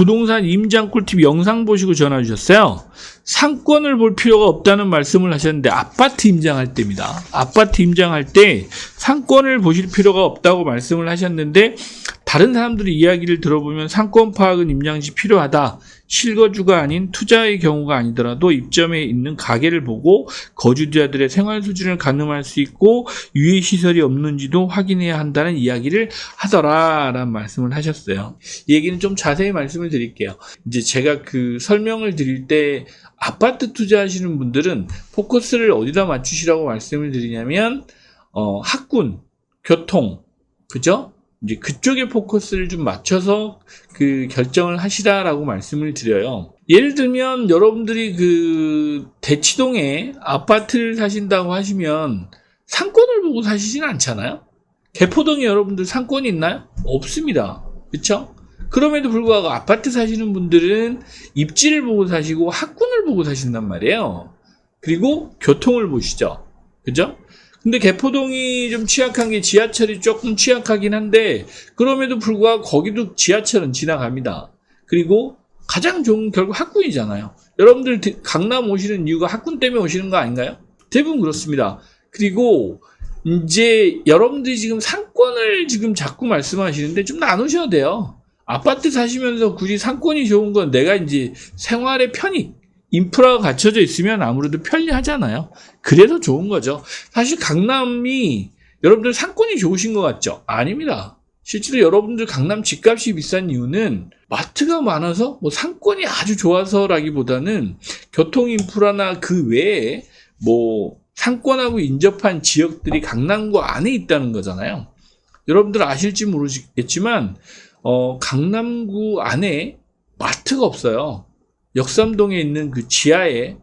부동산 임장 꿀팁 영상 보시고 전화 주셨어요. 상권을 볼 필요가 없다는 말씀을 하셨는데 아파트 임장할 때입니다. 아파트 임장할 때 상권을 보실 필요가 없다고 말씀을 하셨는데 다른 사람들의 이야기를 들어보면 상권 파악은 임장시 필요하다. 실거주가 아닌 투자의 경우가 아니더라도 입점에 있는 가게를 보고 거주자들의 생활 수준을 가늠할 수 있고 유해 시설이 없는지도 확인해야 한다는 이야기를 하더라라는 말씀을 하셨어요. 이 얘기는 좀 자세히 말씀을 드릴게요. 이제 제가 그 설명을 드릴 때 아파트 투자하시는 분들은 포커스를 어디다 맞추시라고 말씀을 드리냐면 어, 학군, 교통, 그죠? 이제 그쪽에 포커스를 좀 맞춰서 그 결정을 하시라라고 말씀을 드려요. 예를 들면 여러분들이 그 대치동에 아파트를 사신다고 하시면 상권을 보고 사시진 않잖아요. 개포동에 여러분들 상권이 있나요? 없습니다. 그렇죠? 그럼에도 불구하고 아파트 사시는 분들은 입지를 보고 사시고 학군을 보고 사신단 말이에요. 그리고 교통을 보시죠. 그죠? 근데 개포동이 좀 취약한 게 지하철이 조금 취약하긴 한데 그럼에도 불구하고 거기도 지하철은 지나갑니다. 그리고 가장 좋은 결국 학군이잖아요. 여러분들 드- 강남 오시는 이유가 학군 때문에 오시는 거 아닌가요? 대부분 그렇습니다. 그리고 이제 여러분들이 지금 상권을 지금 자꾸 말씀하시는데 좀 나누셔야 돼요. 아파트 사시면서 굳이 상권이 좋은 건 내가 이제 생활의 편익, 인프라가 갖춰져 있으면 아무래도 편리하잖아요. 그래서 좋은 거죠. 사실 강남이 여러분들 상권이 좋으신 것 같죠? 아닙니다. 실제로 여러분들 강남 집값이 비싼 이유는 마트가 많아서 뭐 상권이 아주 좋아서라기보다는 교통 인프라나 그 외에 뭐 상권하고 인접한 지역들이 강남구 안에 있다는 거잖아요. 여러분들 아실지 모르겠지만 어, 강남구 안에 마트가 없어요. 역삼동에 있는 그 지하에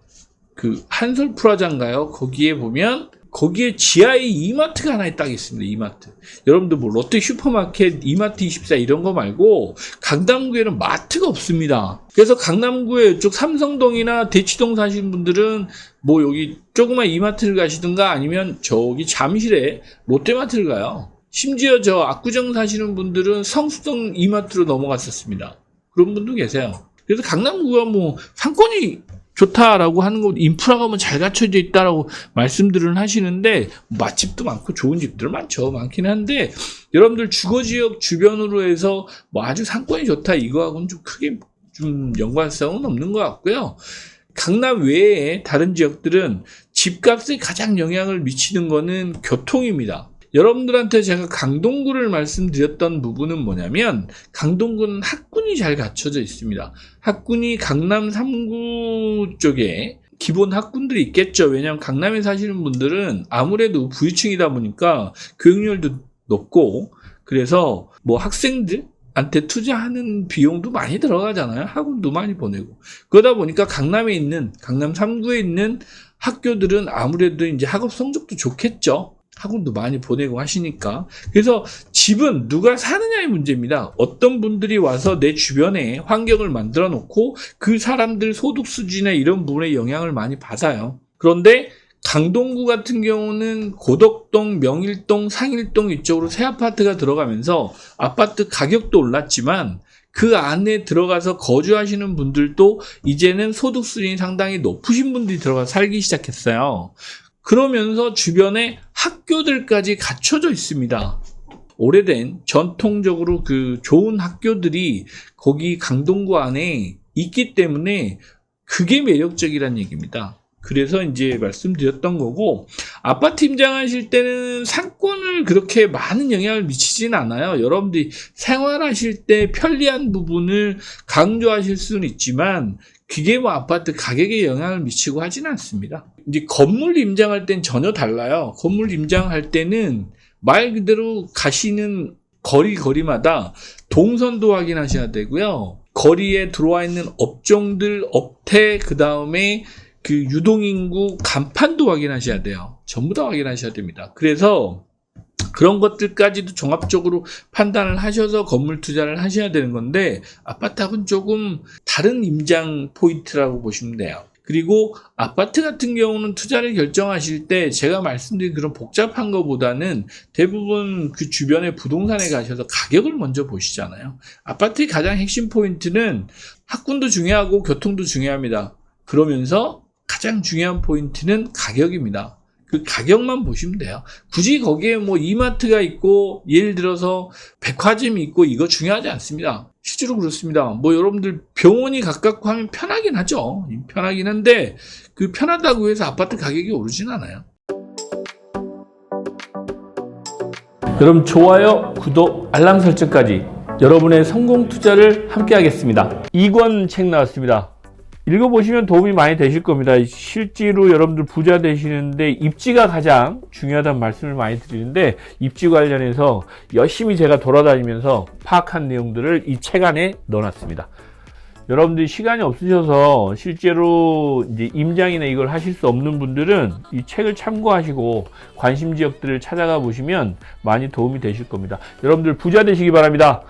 그 한솔 프라자인가요? 거기에 보면 거기에 지하에 이마트가 하나 딱 있습니다. 이마트. 여러분들 뭐 롯데 슈퍼마켓, 이마트 24 이런 거 말고 강남구에는 마트가 없습니다. 그래서 강남구에 이쪽 삼성동이나 대치동 사시는 분들은 뭐 여기 조그만 이마트를 가시든가 아니면 저기 잠실에 롯데마트를 가요. 심지어 저 압구정 사시는 분들은 성수동 이마트로 넘어갔었습니다. 그런 분도 계세요. 그래서 강남구가 뭐 상권이 좋다라고 하는 거 인프라가 뭐 잘 갖춰져 있다라고 말씀들은 하시는데 맛집도 많고 좋은 집들 많죠 많긴 한데 여러분들 주거 지역 주변으로 해서 뭐 아주 상권이 좋다 이거하고는 좀 크게 좀 연관성은 없는 것 같고요. 강남 외에 다른 지역들은 집값에 가장 영향을 미치는 거는 교통입니다. 여러분들한테 제가 강동구를 말씀드렸던 부분은 뭐냐면 강동구는 학군이 잘 갖춰져 있습니다. 학군이 강남 3구 쪽에 기본 학군들이 있겠죠. 왜냐하면 강남에 사시는 분들은 아무래도 부유층이다 보니까 교육열도 높고 그래서 뭐 학생들 한테 투자하는 비용도 많이 들어가잖아요. 학원도 많이 보내고 그러다 보니까 강남에 있는 강남 3구에 있는 학교들은 아무래도 이제 학업 성적도 좋겠죠. 학원도 많이 보내고 하시니까. 그래서 집은 누가 사느냐의 문제입니다. 어떤 분들이 와서 내 주변에 환경을 만들어 놓고 그 사람들 소득 수준이나 이런 부분에 영향을 많이 받아요. 그런데 강동구 같은 경우는 고덕동, 명일동, 상일동 이쪽으로 새 아파트가 들어가면서 아파트 가격도 올랐지만 그 안에 들어가서 거주하시는 분들도 이제는 소득 수준이 상당히 높으신 분들이 들어가 서 살기 시작했어요. 그러면서 주변에 학교들까지 갖춰져 있습니다. 오래된 전통적으로 그 좋은 학교들이 거기 강동구 안에 있기 때문에 그게 매력적이란 얘기입니다. 그래서 이제 말씀드렸던 거고 아파트 임장하실 때는 상권을 그렇게 많은 영향을 미치진 않아요. 여러분들이 생활하실 때 편리한 부분을 강조하실 수는 있지만 그게 뭐 아파트 가격에 영향을 미치고 하진 않습니다. 이제 건물 임장할 땐 전혀 달라요. 건물 임장할 때는 말 그대로 가시는 거리 거리마다 동선도 확인하셔야 되고요. 거리에 들어와 있는 업종들 업태 그 다음에 그 유동인구 간판도 확인하셔야 돼요. 전부 다 확인하셔야 됩니다. 그래서 그런 것들까지도 종합적으로 판단을 하셔서 건물 투자를 하셔야 되는 건데 아파트하고는 조금 다른 임장 포인트라고 보시면 돼요. 그리고 아파트 같은 경우는 투자를 결정하실 때 제가 말씀드린 그런 복잡한 것보다는 대부분 그 주변의 부동산에 가셔서 가격을 먼저 보시잖아요. 아파트의 가장 핵심 포인트는 학군도 중요하고 교통도 중요합니다. 그러면서 가장 중요한 포인트는 가격입니다. 그 가격만 보시면 돼요. 굳이 거기에 뭐 이마트가 있고 예를 들어서 백화점이 있고 이거 중요하지 않습니다. 실제로 그렇습니다. 뭐 여러분들 병원이 가깝고 하면 편하긴 하죠. 편하긴 한데 그 편하다고 해서 아파트 가격이 오르진 않아요. 여러분 좋아요, 구독, 알람 설정까지 여러분의 성공 투자를 함께 하겠습니다. 2권 책 나왔습니다. 읽어보시면 도움이 많이 되실 겁니다. 실제로 여러분들 부자 되시는데 입지가 가장 중요하다는 말씀을 많이 드리는데 입지 관련해서 열심히 제가 돌아다니면서 파악한 내용들을 이 책 안에 넣어놨습니다. 여러분들이 시간이 없으셔서 실제로 이제 임장이나 이걸 하실 수 없는 분들은 이 책을 참고하시고 관심 지역들을 찾아가 보시면 많이 도움이 되실 겁니다. 여러분들 부자 되시기 바랍니다.